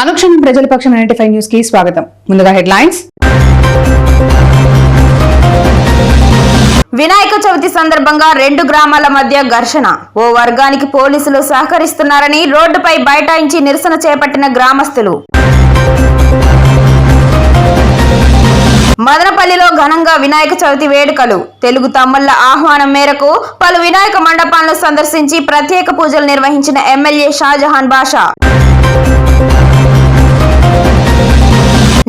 అనుక్షణం ప్రజల పక్షం ninety five న్యూస్కి స్వాగతం. ముందుగా హెడ్లైన్స్. వినాయక చవితి సందర్భంగా రెండు గ్రామాల మధ్య ఘర్షణ. ఓ వర్గానికి పోలీసులు సహకరిస్తున్నారని రోడ్డుపై బైఠాయించి నిరసన చేపట్టిన గ్రామస్తులు. మదనపల్లిలో ఘనంగా వినాయక చవితి వేడుకలు. తెలుగు తమ్ముళ్ళ ఆహ్వానం మేరకు పలు వినాయక మండపాలను సందర్శించి ప్రత్యేక పూజలు నిర్వహించిన ఎమ్మెల్యే షాజహాన్ బాషా.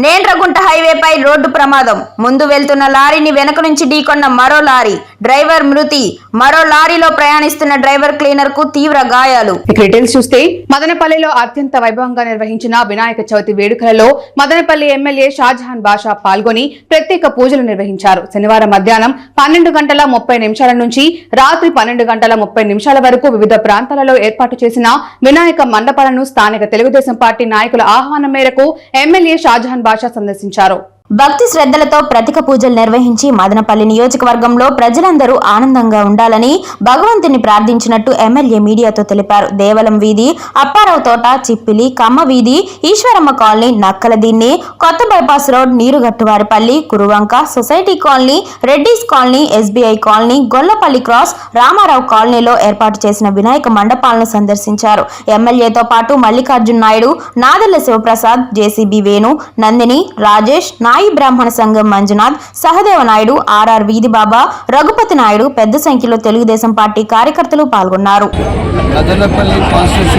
నేండ్రగుంట హైవేపై రోడ్డు ప్రమాదం. ముందు వెళ్తున్న లారీని వెనక నుంచి ఢీకొన్న మరో లారీ. డ్రైవర్ మృతి. మరో లారీలో ప్రయాణిస్తున్న డ్రైవర్ క్లీనర్కు తీవ్ర గాయాలు. డీటెయిల్స్ చూస్తే మదనపల్లిలో అత్యంత వైభవంగా నిర్వహించిన వినాయక చవితి వేడుకలలో మదనపల్లి ఎమ్మెల్యే షాజహాన్ బాషా పాల్గొని ప్రత్యేక పూజలు నిర్వహించారు. శనివారం మధ్యాహ్నం పన్నెండు గంటల ముప్పై నిమిషాల నుంచి రాత్రి పన్నెండు గంటల ముప్పై నిమిషాల వరకు వివిధ ప్రాంతాలలో ఏర్పాటు చేసిన వినాయక మండపాలను స్థానిక తెలుగుదేశం పార్టీ నాయకుల ఆహ్వానం మేరకు ఎమ్మెల్యే షాజహాన్ బాషా సందర్శించారు. భక్తి శ్రద్ధలతో ప్రతిక పూజలు నిర్వహించి మదనపల్లి నియోజకవర్గంలో ప్రజలందరూ ఆనందంగా ఉండాలని భగవంతుని ప్రార్థించినట్టు ఎమ్మెల్యే మీడియాతో తెలిపారు. దేవలం వీధి అప్పారావు తోట చిప్పిలి కమ్మ వీధి ఈశ్వరమ్మ కాలనీ నక్కల దీన్ని కొత్త bypass road Nirugattuvaripalli Kuruvanka society colony Reddy's colony SBI colony Gollapalli cross Ramarao కాలనీలో ఏర్పాటు చేసిన వినాయక మండపాలను సందర్శించారు. ఎమ్మెల్యేతో పాటు మల్లికార్జున్ నాయుడు నాదెల్ల శివప్రసాద్ జేసీబీ వేణు నందిని రాజేష్ నాయ బ్రాహ్మణ సంఘం మంజునాథ్ సహదేవ నాయుడు ఆర్ఆర్ వీధి బాబా రఘుపతి నాయుడు పెద్ద సంఖ్యలో తెలుగుదేశం పార్టీ కార్యకర్తలు పాల్గొన్నారు.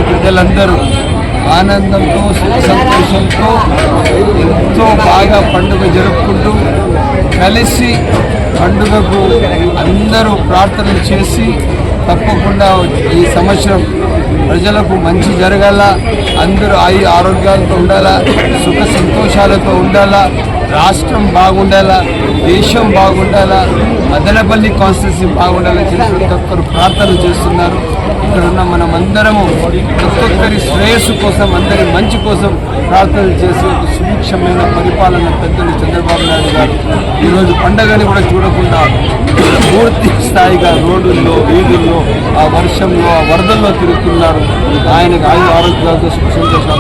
ప్రజలందరూ ఆనందంతో సుఖ సంతోషంతో ఎంతో బాగా పండుగ జరుపుకుంటూ కలిసి పండుగకు అందరూ ప్రార్థనలు చేసి తప్పకుండా ఈ సంవత్సరం ప్రజలకు మంచి జరగాల అందరూ ఆయు ఆరోగ్యాలతో ఉండాలా సుఖ సంతోషాలతో ఉండాలా రాష్ట్రం బాగుండాలా దేశం బాగుండాలా మదనపల్లి కాన్స్టిట్యూన్సీ బాగుండాలని చెప్పి ప్రతి ఒక్కరు ప్రార్థనలు చేస్తున్నారు. ఇక్కడ ఉన్న మనం అందరము ప్రతి ఒక్కరి శ్రేయస్సు కోసం అందరి మంచి కోసం ప్రార్థనలు చేసి ఒక సుభిక్షమైన పరిపాలన పెద్దలు చంద్రబాబు నాయుడు గారు ఈరోజు పండగని కూడా చూడకుండా పూర్తి స్థాయిగా రోడ్డుల్లో వీధుల్లో ఆ వర్షంలో ఆ వరదల్లో తిరుగుతున్నారు. ఆయనకు ఆయు ఆరోగ్యాలతో సుఖ సంతోషాలు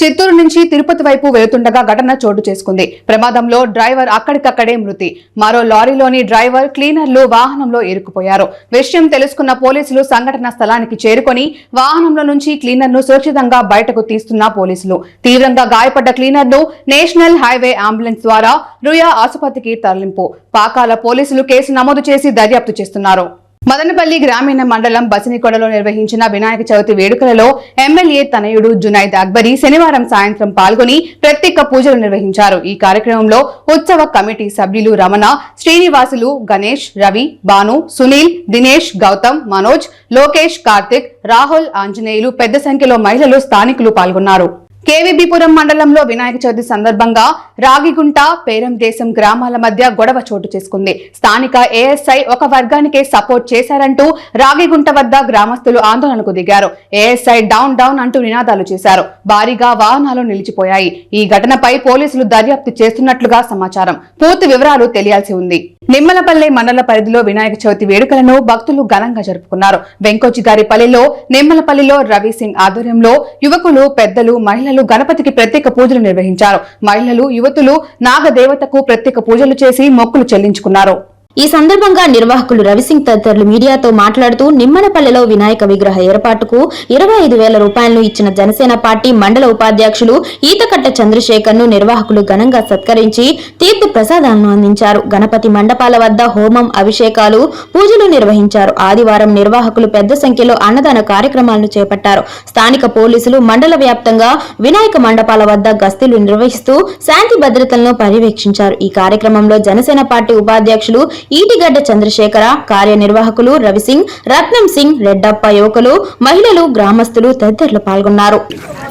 చిత్తూరు నుంచి తిరుపతి వైపు వెళుతుండగా ఘటన చోటు చేసుకుంది. ప్రమాదంలో డ్రైవర్ అక్కడికక్కడే మృతి. మరో లారీలోని డ్రైవర్ క్లీనర్లు వాహనంలో ఇరుక్కుపోయారు. విషయం తెలుసుకున్న పోలీసులు సంఘటన స్థలానికి చేరుకొని వాహనంలో నుంచి క్లీనర్ను సురక్షితంగా బయటకు తీస్తున్న పోలీసులు. తీవ్రంగా గాయపడ్డ క్లీనర్ను నేషనల్ హైవే అంబులెన్స్ ద్వారా రుయా ఆసుపత్రికి తరలింపు. పాకాల పోలీసులు కేసు నమోదు చేసి దర్యాప్తు చేస్తున్నారు. మదనపల్లి గ్రామీణ మండలం బసినికొడలో నిర్వహించిన వినాయక చవితి వేడుకలలో ఎమ్మెల్యే తనయుడు జునైద్ అక్బరీ శనివారం సాయంత్రం పాల్గొని ప్రత్యేక పూజలు నిర్వహించారు. ఈ కార్యక్రమంలో ఉత్సవ కమిటీ సభ్యులు రమణ శ్రీనివాసులు గణేష్ రవి భాను సునీల్ దినేష్ గౌతమ్ మనోజ్ లోకేష్ కార్తిక్ రాహుల్ ఆంజనేయులు పెద్ద సంఖ్యలో మహిళలు స్థానికులు పాల్గొన్నారు. కేవీబీపురం మండలంలో వినాయక చవితి సందర్భంగా రాగిగుంట పేరం దేశం గ్రామాల మధ్య గొడవ చోటు చేసుకుంది. స్థానిక ఏఎస్ఐ ఒక వర్గానికే సపోర్ట్ చేశారంటూ రాగిగుంట వద్ద గ్రామస్తులు ఆందోళనకు దిగారు. ఏఎస్ఐ డౌన్ డౌన్ అంటూ నినాదాలు చేశారు. భారీగా వాహనాలు నిలిచిపోయాయి. ఈ ఘటనపై పోలీసులు దర్యాప్తు చేస్తున్నట్లుగా సమాచారం. పూర్తి వివరాలు తెలియాల్సి ఉంది. నిమ్మలపల్లి మండల పరిధిలో వినాయక చవితి వేడుకలను భక్తులు ఘనంగా జరుపుకున్నారు. వెంకోచిగారిపల్లిలో నిమ్మలపల్లిలో రవి సింగ్ ఆధ్వర్యంలో యువకులు పెద్దలు మహిళలు గణపతికి ప్రత్యేక పూజలు నిర్వహించారు. మహిళలు యువతులు నాగదేవతకు ప్రత్యేక పూజలు చేసి మొక్కులు చెల్లించుకున్నారు. ఈ సందర్భంగా నిర్వాహకులు రవిసింగ్ తదితరులు మీడియాతో మాట్లాడుతూ నిమ్మనపల్లెలో వినాయక విగ్రహ ఏర్పాటుకు ఇరవై ఐదు వేల రూపాయలను ఇచ్చిన జనసేన పార్టీ మండల ఉపాధ్యక్షులు ఈతకట్ట చంద్రశేఖర్ను నిర్వాహకులు ఘనంగా సత్కరించి తీర్థ ప్రసాదాలను అందించారు. గణపతి మండపాల వద్ద హోమం అభిషేకాలు పూజలు నిర్వహించారు. ఆదివారం నిర్వాహకులు పెద్ద సంఖ్యలో అన్నదాన కార్యక్రమాలను చేపట్టారు. స్థానిక పోలీసులు మండల వ్యాప్తంగా వినాయక మండపాల వద్ద గస్తీలు నిర్వహిస్తూ శాంతి భద్రతలను పర్యవేక్షించారు. ఈ కార్యక్రమంలో జనసేన పార్టీ ఉపాధ్యక్షులు ఈటిగడ్డ చంద్రశేఖర కార్యనిర్వాహకులు రవిసింగ్ రత్నం సింగ్ రెడ్డప్ప యువకులు మహిళలు గ్రామస్తులు తదితరులు పాల్గొన్నారు.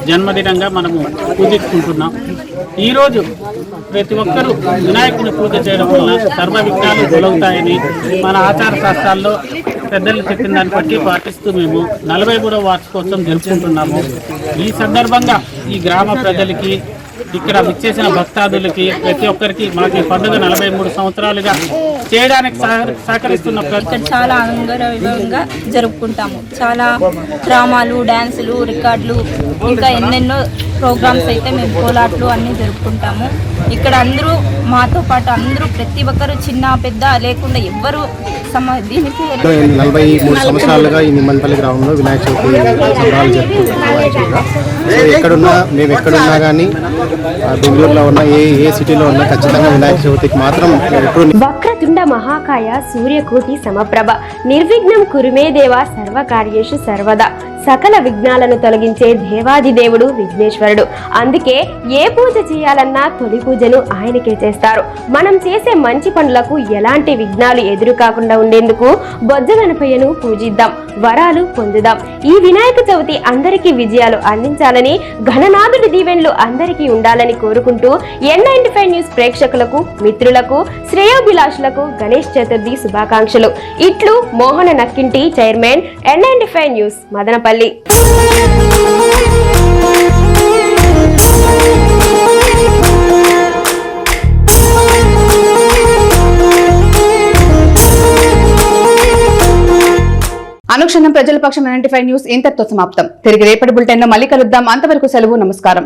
జన్మదినంగా మనము పూజించుకుంటున్నాం. ఈరోజు ప్రతి ఒక్కరూ వినాయకుని పూజ చేయడం వల్ల సర్వ విఘ్నాలు తొలగుతాయని మన ఆచార శాస్త్రాల్లో పెద్దలు చెప్పిన దాన్ని బట్టి పాటిస్తూ మేము నలభై మూడవ వార్షికోత్సవం జరుపుకుంటున్నాము. ఈ సందర్భంగా ఈ గ్రామ ప్రజలకి ఇక్కడ విచ్చేసిన భక్తాదులకి ప్రతి ఒక్కరికి మాకు ఈ పండుగ నలభై మూడు సంవత్సరాలుగా చేయడానికి సహ- సహకరిస్తున్న ఇక్కడ చాలా అంగర జరుపుకుంటాము. చాలా డ్రామాలు డ్యాన్సులు రికార్డులు ఇంకా ఎన్నెన్నో ప్రోగ్రామ్స్ అయితే మేము కోలాట్లు అన్నీ జరుపుకుంటాము. ఇక్కడ అందరూ మాతో పాటు అందరూ ప్రతి ఒక్కరు చిన్న పెద్ద లేకుండా ఎవ్వరు సమ దీనికి నలభై మూడు సంవత్సరాలుగా ఈ నిమ్మన్పల్లి గ్రామంలో వినాయక చవితి సంబరాలు జరుపుకుంటున్నాం సో ఎక్కడున్నా మేము ఎక్కడున్నా కానీ బెంగళూరులో ఉన్న ఏ ఏ సిటీలో ఉన్నా ఖచ్చితంగా వినాయక చవితికి మాత్రం ఎప్పుడు వక్రతుండ మహాకాయ సూర్యకోటి సమప్రభ. నిర్విఘ్నం కురుమే దేవ సర్వకార్యేషు సర్వదా. సకల విఘ్నాలను తొలగించే దేవాది దేవుడు విఘ్నేశ్వరుడు అందుకే ఏ పూజ చేయాలన్నా తొలి పూజను ఆయనకే చేస్తారు. మనం చేసే మంచి పనులకు ఎలాంటి విఘ్నాలు ఎదురు కాకుండా ఉండేందుకు బొజ్జ గణపయ్యను పూజిద్దాం వరాలు పొందుదాం. ఈ వినాయక చవితి అందరికీ విజయాలు అందించాలని ఘననాథుడి దీవెనలు అందరికీ ఉండాలని కోరుకుంటూ ఎన్ నైన్టీ ఫైవ్ న్యూస్ ప్రేక్షకులకు మిత్రులకు శ్రేయోభిలాషులకు గణేష్ చతుర్థి శుభాకాంక్షలు. ఇట్లు Mohana Nakkinti chairman N ninety five news Madanapalle. అనుక్షణం ప్రజల పక్షం నైన్టీ ఫైవ్ న్యూస్ ఇంతటితో సమాప్తం. తిరిగి రేపటి బులెటిన్లో మళ్ళీ కలుద్దాం. అంతవరకు సెలవు నమస్కారం.